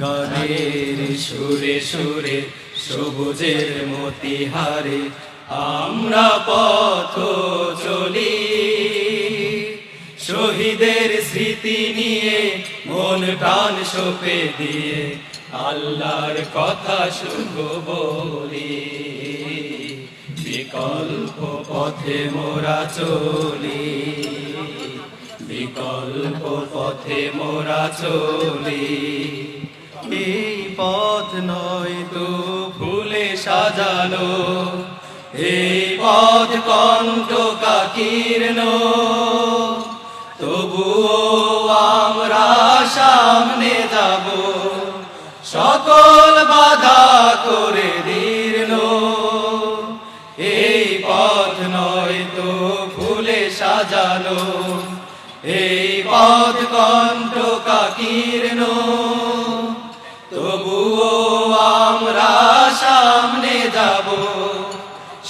গানের সুরে সুরে সবুজের মতিহারে আমরা পথ চলি। শহীদের স্মৃতি নিয়ে মন প্রাণ সপে দিয়ে আল্লাহর কথা শুধু বলি। বিকল্প পথে মোরা চলি। বিকল্প পথে মোরা চলি। এই পথ নয় তো ফুলে সাজানো। এই পথ কণ্ঠ কাকীর্ণ। তবুও আমরা সামনে যাব। সকল বাধা করে দীর্ণ। এই পথ নয় তো ফুলে সাজানো। এই পথ কণ্ঠ কাকীর্ণ।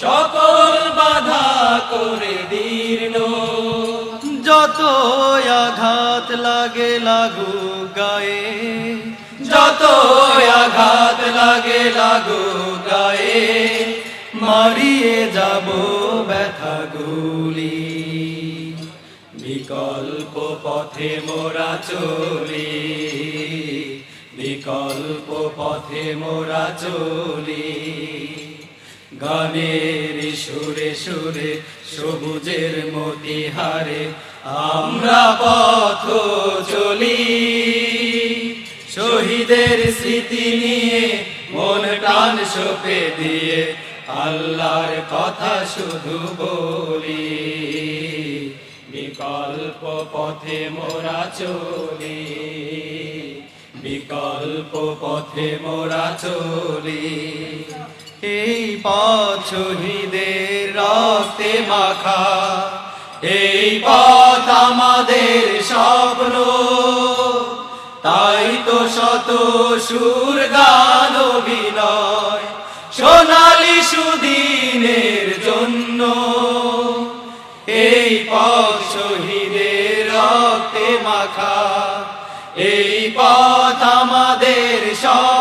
সকল বাধা করে দীর্ণ। যত আঘাত লাগে লাগু গায়ে যত আঘাত লাগে লাগু গায়ে মারিয়ে যাব ব্যথাগুলি বিকল্প পথে মোরা চলি বিকল্প পথে মোরা চলি। গানের সুরে সুরে সবুজের মতিহারে আমরা পথ চলি। শহীদের স্মৃতি নিয়ে মন টান সপে দিয়ে আল্লাহর কথা শুধু বলি। বিকল্প পথে মোরা চলি। বিকল্প পথে মোরা চলি। এই পথ শহীদের রক্তে মাখা। এই পথ আমাদের স্বপ্ন। তাই তো শত সুর গান অভিনয় সোনালি সুদিনের জন্য। এই পথ শহীদের রক্তে মাখা। এই পথ আমাদের স্বপ্ন।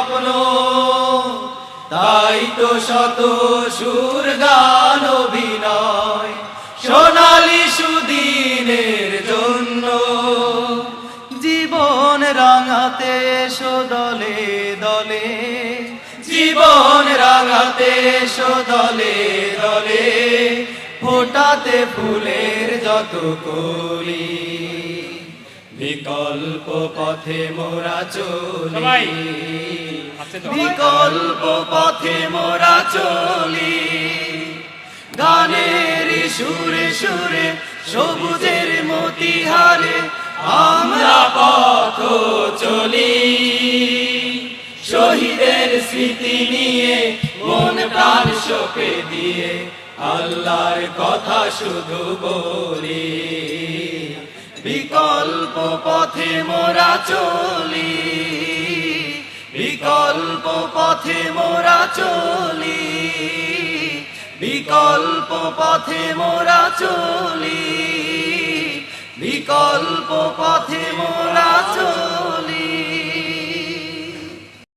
তাই তো শত সুর গান অভিনয়, সোনালি সুদিনের জন্য। জীবন রাঙাতে এসো দলে দলে, জীবন রাঙাতে এসো দলে দলে, ফোটাতে ফুলের যত কলি। বিকল্প পথে মোরা চলি। বিকল্প পথে মোরা চলি। গানের সুরে সুরে সবুজের মতিহারে আমরা পথ চলি। শহীদের স্মৃতি নিয়ে মন প্রাণ সপে দিয়ে আল্লাহর কথা শুধু বলি। বিকল্প পথে মোরা চলি। বিকল্প পথে মোরা চলি। বিকল্প পথে মোরা চলি। বিকল্প পথে মোরা